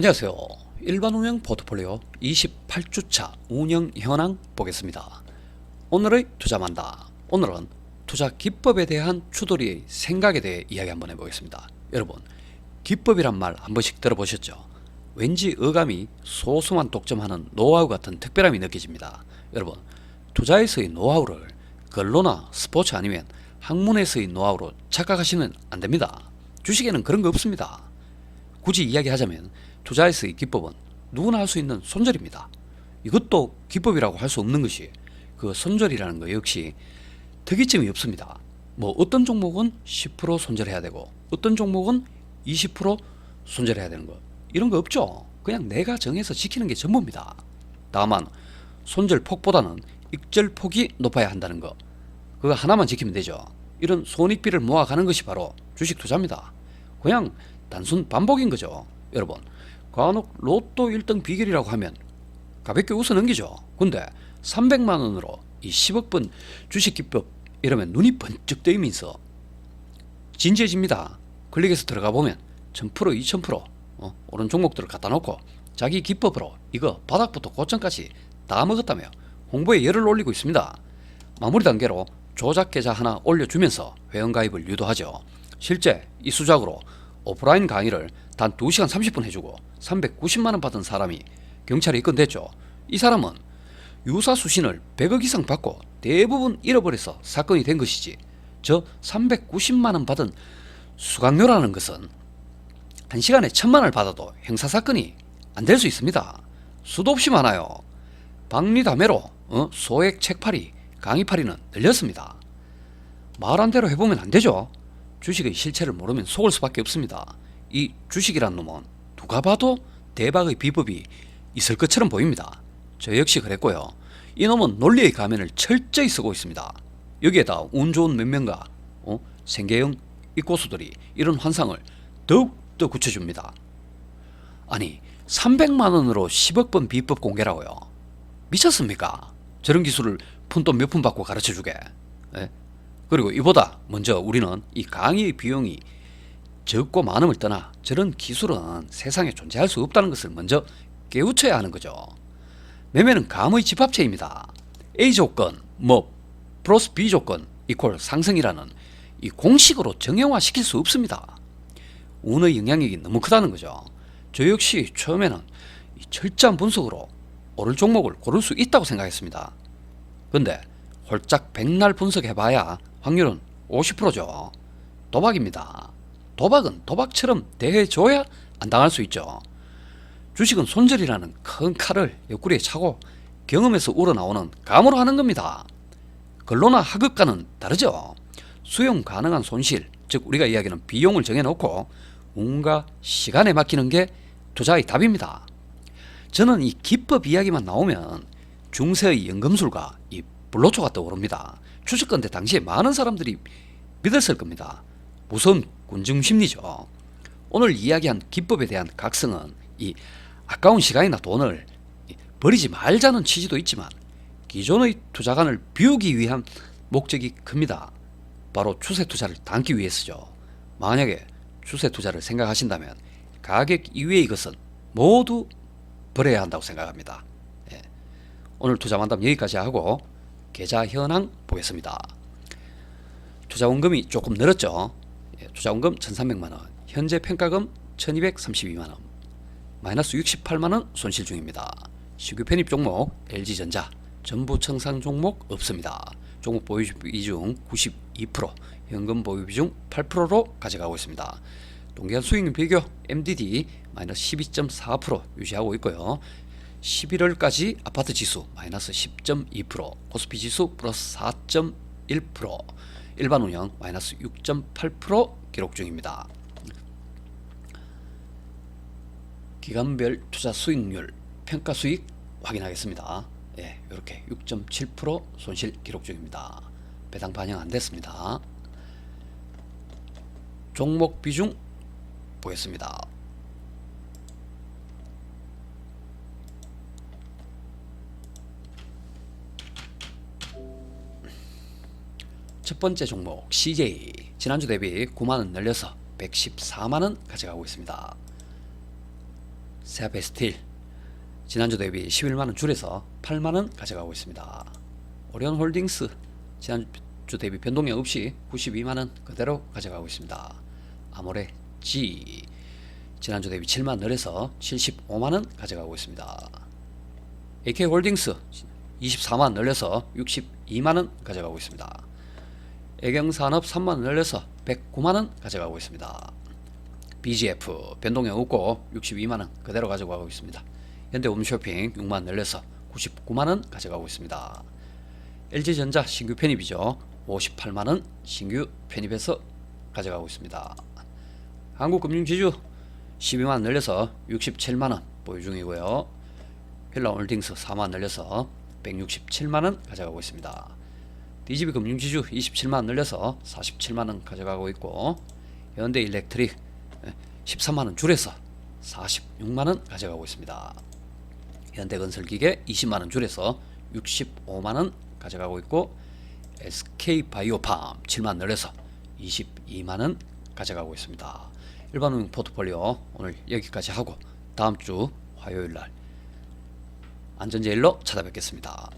안녕하세요. 일반 운영 포트폴리오 28주차 운영 현황 보겠습니다. 오늘의 투자만다. 오늘은 투자 기법에 대한 추돌이의 생각에 대해 이야기 한번 해보겠습니다. 여러분, 기법이란 말 한 번씩 들어보셨죠? 왠지 어감이 소수만 독점하는 노하우 같은 특별함이 느껴집니다. 여러분, 투자에서의 노하우를 근로나 스포츠 아니면 학문에서의 노하우로 착각하시면 안 됩니다. 주식에는 그런 거 없습니다. 굳이 이야기하자면 투자에서의 기법은 누구나 할 수 있는 손절입니다. 이것도 기법이라고 할 수 없는 것이 그 손절이라는 거 역시 특이점이 없습니다. 뭐 어떤 종목은 10% 손절해야 되고 어떤 종목은 20% 손절해야 되는 거 이런 거 없죠. 그냥 내가 정해서 지키는 게 전부입니다. 다만 손절 폭보다는 익절 폭이 높아야 한다는 거 그거 하나만 지키면 되죠. 이런 손익비를 모아가는 것이 바로 주식 투자입니다. 그냥 단순 반복인 거죠. 여러분, 간혹 로또 1등 비결이라고 하면 가볍게 웃어 넘기죠. 근데 300만 원으로 이 10억 번 주식 기법 이러면 눈이 번쩍 뜨이면서 진지해집니다. 클릭해서 들어가 보면 1000% 2000% 어, 오른 종목들을 갖다 놓고 자기 기법으로 이거 바닥부터 고점까지 다 먹었다며 홍보에 열을 올리고 있습니다. 마무리 단계로 조작 계좌 하나 올려주면서 회원가입을 유도하죠. 실제 이 수작으로 오프라인 강의를 단 2시간 30분 해주고 390만원 받은 사람이 경찰에 입건됐죠. 이 사람은 유사 수신을 100억 이상 받고 대부분 잃어버려서 사건이 된 것이지 저 390만원 받은 수강료라는 것은 한 시간에 천만원을 받아도 형사사건이 안 될 수 있습니다. 수도 없이 많아요. 박리담회로 어? 소액 책팔이, 강의팔이는 늘렸습니다. 말한 대로 해보면 안 되죠. 주식의 실체를 모르면 속을 수밖에 없습니다. 이 주식이란 놈은 누가 봐도 대박의 비법이 있을 것처럼 보입니다. 저 역시 그랬고요. 이 놈은 논리의 가면을 철저히 쓰고 있습니다. 여기에다 운 좋은 몇 명과 어? 생계형 입고수들이 이런 환상을 더욱더 굳혀줍니다. 아니 300만 원으로 10억 번 비법 공개라고요. 미쳤습니까? 저런 기술을 푼돈 몇 푼 받고 가르쳐 주게. 예? 그리고 이보다 먼저 우리는 이 강의의 비용이 적고 많음을 떠나 저런 기술은 세상에 존재할 수 없다는 것을 먼저 깨우쳐야 하는 거죠. 매매는 감의 집합체입니다. A 조건, 뭐 플러스 B 조건 이퀄 상승이라는 이 공식으로 정형화시킬 수 없습니다. 운의 영향력이 너무 크다는 거죠. 저 역시 처음에는 이 철저한 분석으로 오를 종목을 고를 수 있다고 생각했습니다. 근데 홀짝 백날 분석해봐야 확률은 50%죠. 도박입니다. 도박은 도박처럼 대해줘야 안 당할 수 있죠. 주식은 손절이라는 큰 칼을 옆구리에 차고 경험에서 우러나오는 감으로 하는 겁니다. 근로나 하급과는 다르죠. 수용 가능한 손실, 즉 우리가 이야기하는 비용을 정해놓고 운과 시간에 맡기는 게 투자의 답입니다. 저는 이 기법 이야기만 나오면 중세의 연금술과 이 불로초가 떠오릅니다. 추측건데 당시에 많은 사람들이 믿었을 겁니다. 무서운 군중 심리죠. 오늘 이야기한 기법에 대한 각성은 이 아까운 시간이나 돈을 버리지 말자는 취지도 있지만 기존의 투자관을 비우기 위한 목적이 큽니다. 바로 추세 투자를 담기 위해서죠. 만약에 추세 투자를 생각하신다면 가격 이외의 것은 모두 버려야 한다고 생각합니다. 예. 오늘 투자 만담 여기까지 하고 계좌 현황 보겠습니다. 투자 원금이 조금 늘었죠. 예, 투자 원금 1,300만 원, 현재 평가금 1,232만 원, 마이너스 68만 원 손실 중입니다. 신규 편입 종목 LG전자, 전부 청산 종목 없습니다. 종목 보유 비중 92%, 현금 보유 비중 8%로 가져가고 있습니다. 동기간 수익률 비교 MDD 마이너스 12.4% 유지하고 있고요. 11월까지 아파트 지수 마이너스 10.2%, 코스피 지수 플러스 4.1%, 일반 운영 마이너스 6.8% 기록 중입니다. 기간별 투자 수익률, 평가 수익 확인하겠습니다. 예, 이렇게 6.7% 손실 기록 중입니다. 배당 반영 안 됐습니다. 종목 비중 보겠습니다. 첫 번째 종목 CJ 지난주 대비 9만 원 늘려서 114만 원 가져가고 있습니다. 세아페스틸 지난주 대비 11만원 줄여서 8만원 가져가고 있습니다. 오리온홀딩스 지난주 대비 변동량 없이 92만원 그대로 가져가고 있습니다. 아모레 G 지난주 대비 7만 늘려서 75만원 가져가고 있습니다. AK홀딩스 24만 늘려서 62만원 가져가고 있습니다. 애경산업 3만 늘려서 109만 원 가져가고 있습니다. BGF 변동량 없고 62만 원 그대로 가져가고 있습니다. 현대홈쇼핑 6만 늘려서 99만 원 가져가고 있습니다. LG전자 신규 편입이죠. 58만 원 신규 편입해서 가져가고 있습니다. 한국금융지주 12만 늘려서 67만 원 보유 중이고요. 힐라홀딩스 4만 늘려서 167만 원 가져가고 있습니다. DGB 금융지주 27만원 늘려서 47만원 가져가고 있고 현대 일렉트릭 13만원 줄여서 46만원 가져가고 있습니다. 현대건설기계 20만원 줄여서 65만원 가져가고 있고 SK바이오팜 7만 늘려서 22만원 가져가고 있습니다. 일반은행 포트폴리오 오늘 여기까지 하고 다음 주 화요일 날 안전제일로 찾아뵙겠습니다.